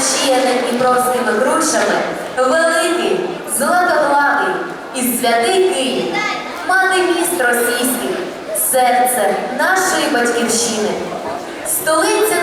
осіяне дніпровськими грушами, великий, золотоглавий і святий Київ, мати міст російських, серце нашої батьківщини. Столиця